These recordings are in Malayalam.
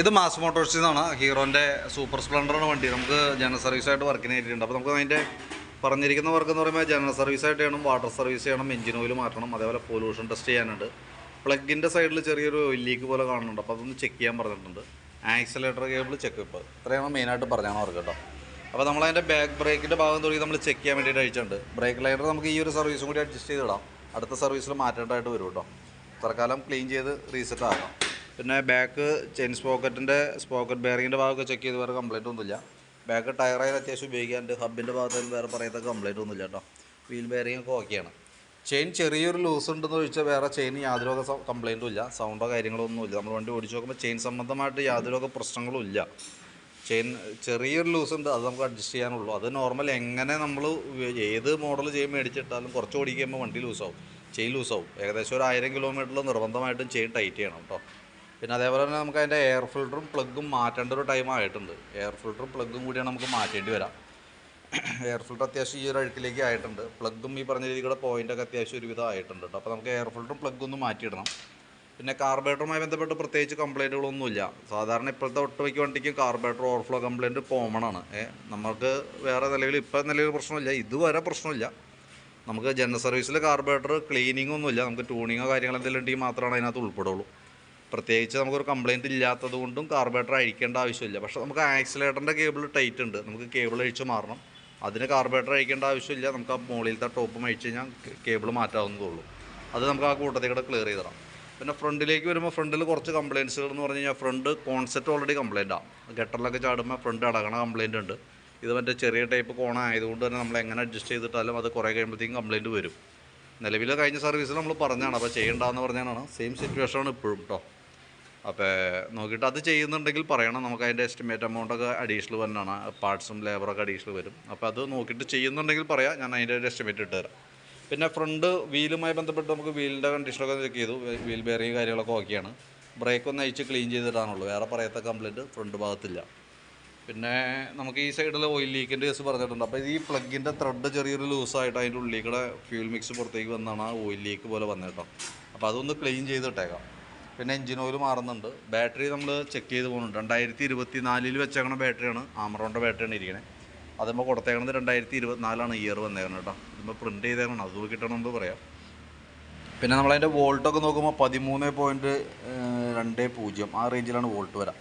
ഇത് മാസ് മോട്ടോഴ്സിൽ നിന്നാണ് ഹീറോന്റെ സൂപ്പർ സ്പ്ലെൻഡറാണ് വണ്ടി. നമുക്ക് ജനറൽ സർവീസായിട്ട് വർക്കിന് കയറ്റിയിട്ടുണ്ട് അപ്പോൾ നമുക്ക് അതിന്റെ പറഞ്ഞിരിക്കുന്ന വർക്ക് എന്ന് പറയുമ്പോൾ ജനറൽ സർവീസായിട്ട് ചെയ്യണം വാട്ടർ സർവീസ് ചെയ്യണം എഞ്ചിൻ ഓയിൽ മാറ്റണം അതേപോലെ പൊല്യൂഷൻ ടെസ്റ്റ് ചെയ്യാനുണ്ട്. പ്ലഗിന്റെ സൈഡിൽ ചെറിയൊരു ലീക്ക് പോലെ കാണുന്നുണ്ട്. അപ്പോൾ അതൊന്ന് ചെക്ക് ചെയ്യാൻ പറഞ്ഞിട്ടുണ്ട്. ആക്സിലേറ്റർ കേബിൾ ചെക്കപ്പ് ഇത്രയാണ് മെയിനായിട്ട് പറഞ്ഞാണ് വർക്ക് കേട്ടോ. അപ്പോൾ നമ്മൾ നമ്മളതിന്റെ ബാക്ക് ബ്രേക്കിന്റെ ഭാഗം തുടങ്ങി നമ്മൾ ചെക്ക് ചെയ്യാൻ വേണ്ടിയിട്ട് അയച്ചിട്ടുണ്ട്. ബ്രേക്ക് ലൈനർ നമുക്ക് ഈ ഒരു സർവീസും കൂടി അഡ്ജസ്റ്റ് ചെയ്തിടാം അടുത്ത സർവീസിൽ മാറ്റേണ്ടതായിട്ട് വരും കേട്ടോ. തൽക്കാലം ക്ലീൻ ചെയ്ത് റീസെറ്റ് ആക്കാം. പിന്നെ ബാക്ക് ചെയിൻ സ്പോക്കറ്റിന്റെ സ്പോക്കറ്റ് ബെയറിങ്ങിന്റെ ഭാഗമൊക്കെ ചെക്ക് ചെയ്ത് വേറെ കംപ്ലൈന്റ് ഒന്നുമില്ല. ബാക്ക് ടയറായാലും അത്യാവശ്യം ഉപയോഗിക്കാണ്ട് ഹബിന്റെ ഭാഗത്ത് വേറെ പറയത്തക്ക കംപ്ലൈന്റ് ഒന്നുമില്ല കേട്ടോ വീൽ ബെയറിംഗ് ഒക്കെ ഓക്കെയാണ് ചെയിൻ ചെറിയൊരു ലൂസ് ഉണ്ടെന്ന് ചോദിച്ചാൽ വേറെ ചെയിൻ യാതൊരു വക കംപ്ലൈന്റും ഇല്ല. സൗണ്ടോ കാര്യങ്ങളോ ഒന്നുമില്ല നമ്മൾ വണ്ടി ഓടിച്ച് നോക്കുമ്പോൾ ചെയിൻ സംബന്ധമായിട്ട് യാതൊരു വക പ്രശ്നങ്ങളും ഇല്ല. ചെയിൻ ചെറിയൊരു ലൂസ് ഉണ്ട്. അത് നമുക്ക് അഡ്ജസ്റ്റ് ചെയ്യാനുള്ളൂ. അത് നോർമൽ എങ്ങനെ നമ്മൾ ഏത് മോഡൽ ചെയിൻ മേടിച്ചിട്ടാലും കുറച്ച് ഓടിക്കുമ്പോൾ വണ്ടി ലൂസാവും ചെയിൻ ലൂസാവും ഏകദേശം ഒരു ആയിരം കിലോമീറ്ററിൽ നിർബന്ധമായിട്ടും ചെയിൻ ടൈറ്റ് ചെയ്യണം കേട്ടോ പിന്നെ അതേപോലെ തന്നെ നമുക്ക് അതിന്റെ എയർ ഫിൽറ്ററും പ്ലഗും മാറ്റേണ്ട ഒരു ടൈം ആയിട്ടുണ്ട്. എയർ ഫിൽറ്ററും പ്ലഗും കൂടിയാണ് നമുക്ക് മാറ്റേണ്ടി വരാം. എയർ ഫിൽറ്റർ അത്യാവശ്യം ഈ ഒരു അഴുക്കിലേക്ക് ആയിട്ടുണ്ട്. പ്ലഗും ഈ പറഞ്ഞ രീതിയുടെ പോയിന്റൊക്കെ അത്യാവശ്യം ഒരുവിധം ആയിട്ടുണ്ട് കേട്ടോ അപ്പോൾ നമുക്ക് എയർ ഫിൽറ്ററും പ്ലഗും ഒന്ന് മാറ്റിയിടണം. പിന്നെ കാർബേറ്ററുമായി ബന്ധപ്പെട്ട് പ്രത്യേകിച്ച് കംപ്ലൈന്റുകളൊന്നുമില്ല സാധാരണ ഇപ്പോഴത്തെ ഒട്ടുമിക്ക വണ്ടിക്കും കാർബേറ്റർ ഓവർഫ്ലോ കംപ്ലൈന്റ് കോമൺ ആണ്. നമുക്ക് വേറെ നിലവിൽ ഇപ്പം നിലവിൽ പ്രശ്നമില്ല. ഇതുവരെ പ്രശ്നമില്ല. നമുക്ക് ജനറൽ സർവീസിൽ കാർബേറ്റർ ക്ലീനിങ് ഒന്നുമില്ല നമുക്ക് ട്യൂണിങ്ങോ കാര്യങ്ങളോ എന്തെങ്കിലും ഉണ്ടെങ്കിൽ മാത്രമാണ് അതിനകത്ത് ഉൾപ്പെടുള്ളൂ. പ്രത്യേകിച്ച് നമുക്കൊരു കംപ്ലയിന്റ് ഇല്ലാത്തത് കൊണ്ടും കാർബേറ്റർ അഴിക്കേണ്ട ആവശ്യമില്ല. പക്ഷേ നമുക്ക് ആക്സിലേറ്ററിന്റെ കേബിൾ ടൈറ്റ് ഉണ്ട്. നമുക്ക് കേബിൾ അഴിച്ച് മാറണം. അതിന് കാർബേറ്റർ അഴിക്കേണ്ട ആവശ്യമില്ല. നമുക്ക് ആ മുകളിലത്തെ ടോപ്പ് അഴിച്ച് കഴിഞ്ഞാൽ കേബിൾ മാറ്റാവുന്നതേ ഉള്ളൂ അത് നമുക്ക് ആ കൂട്ടത്തിൽ കൂടെ ക്ലിയർ ചെയ്തിടാം പിന്നെ ഫ്രണ്ടിലേക്ക് വരുമ്പോൾ ഫ്രണ്ടിൽ കുറച്ച് കംപ്ലയിൻസുകൾ എന്ന് പറഞ്ഞു കഴിഞ്ഞാൽ ഫ്രണ്ട് കോൺസെപ്റ്റ് ഓൾറെഡി കംപ്ലയിന്റ് ആണ് ഗട്ടറിലൊക്കെ ചാടുമ്പോൾ ഫ്രണ്ട് അടകണ കംപ്ലയിന്റ് ഉണ്ട്. ഇത് മറ്റേ ചെറിയ ടൈപ്പ് കോണ. ആയതുകൊണ്ട് തന്നെ നമ്മൾ എങ്ങനെ അഡ്ജസ്റ്റ് ചെയ്തിട്ടാലും അത് കുറേ കഴിയുമ്പോഴത്തേക്കും കംപ്ലയിന്റ് വരും. നിലവിൽ കഴിഞ്ഞ സർവീസിൽ നമ്മൾ പറഞ്ഞാണ് അപ്പോൾ ചെയ്യേണ്ടതെന്ന് പറഞ്ഞാണ് സെയിം സിറ്റുവേഷനാണ് ഇപ്പോഴും കേട്ടോ അപ്പോൾ നോക്കിയിട്ട് അത് ചെയ്യുന്നുണ്ടെങ്കിൽ പറയണം. നമുക്ക് അതിന്റെ എസ്റ്റിമേറ്റ് എമൗണ്ടൊക്കെ അഡീഷണൽ വന്നാണ്. പാർട്സും ലേബറൊക്കെ അഡീഷണൽ വരും. അപ്പോൾ അത് നോക്കിയിട്ട് ചെയ്യുന്നുണ്ടെങ്കിൽ പറയാം. ഞാൻ അതിന്റെ ഒരു എസ്റ്റിമേറ്റ് ഇട്ട് തരാം. പിന്നെ ഫ്രണ്ട് വീലുമായി ബന്ധപ്പെട്ട് നമുക്ക് വീലിന്റെ കണ്ടീഷനൊക്കെ ചെക്ക് ചെയ്തു. വീൽ ബെയറിങ് കാര്യങ്ങളൊക്കെ ഓക്കെയാണ് ബ്രേക്ക് ഒന്ന് അയച്ച് ക്ലീൻ ചെയ്തിട്ടാണുള്ളൂ വേറെ പറയാത്ത കംപ്ലൈന്റ് ഫ്രണ്ട് ഭാഗത്തില്ല. പിന്നെ നമുക്ക് ഈ സൈഡിൽ ഓയിൽ ലീക്കിന്റെ കേസ് പറഞ്ഞിട്ടുണ്ട്. അപ്പോൾ ഈ പ്ലഗിന്റെ ത്രെഡ് ചെറിയൊരു ലൂസായിട്ട് അതിന്റെ ഉള്ളിൽ കൂടെ ഫ്യൂൽ മിക്സ് പുറത്തേക്ക് വന്നാണ് ആ ഓയിൽ ലീക്ക് പോലെ വന്നിട്ടോ അപ്പോൾ അതൊന്ന് ക്ലീൻ ചെയ്തിട്ടേക്കാം. പിന്നെ എഞ്ചിൻ ഓയിൽ മാറുന്നുണ്ട്. ബാറ്ററി നമ്മൾ ചെക്ക് ചെയ്ത് പോകുന്നുണ്ട്. രണ്ടായിരത്തി ഇരുപത്തി നാലിൽ വെച്ചേക്കണ ബാറ്ററിയാണ്. ആമറോണിന്റെ ബാറ്ററിയാണ് ഇരിക്കണേ. അതുമ്പോൾ കൊടുത്തേക്കണത് രണ്ടായിരത്തി ഇരുപത്തിനാലാണ് ഇയർ വന്നേക്കണം കേട്ടോ. ഇതിപ്പോൾ പ്രിന്റ് ചെയ്തേക്കണം അത് നോക്കിയിട്ടാണ് നമ്മൾ പറയാം. പിന്നെ നമ്മളതിന്റെ വോൾട്ടൊക്കെ നോക്കുമ്പോൾ പതിമൂന്ന് പോയിന്റ് രണ്ട് പൂജ്യം. ആ റേഞ്ചിലാണ് വോൾട്ട് വരാം.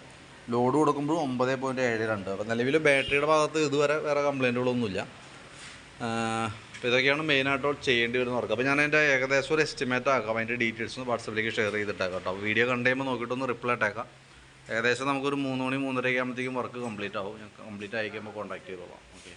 ലോഡ് കൊടുക്കുമ്പോൾ ഒമ്പത് പോയിന്റ് ഏഴ് രണ്ട്. അപ്പോൾ നിലവിൽ ബാറ്ററിയുടെ ഭാഗത്ത് ഇതുവരെ വേറെ കംപ്ലൈന്റുകളൊന്നുമില്ല അപ്പോൾ ഇതൊക്കെയാണ് മെയിനായിട്ട് ചെയ്യേണ്ടി വരുന്ന വർക്ക് അപ്പോൾ ഞാൻ എന്റെ ഏകദേശം ഒരു എസ്റ്റിമേറ്റ് ആക്കാം. അതിന്റെ ഡീറ്റെയിൽസ് ഒന്ന് വാട്സപ്പിലേക്ക് ഷെയർ ചെയ്തിട്ടേക്കാം കേട്ടോ. വീഡിയോ കണ്ടു കഴിയുമ്പോൾ നോക്കിയിട്ടൊന്ന് റിപ്ലൈ ഇട്ടേക്കാം. ഏകദേശം നമുക്കൊരു മൂന്ന് മണി മൂന്നര ആകുമ്പോഴത്തേക്കും വർക്ക് കംപ്ലീറ്റ് ആവും. കംപ്ലീറ്റ് ആയി കഴിയുമ്പോൾ കോൺടാക്ട് ചെയ്തോളാം. ഓക്കെ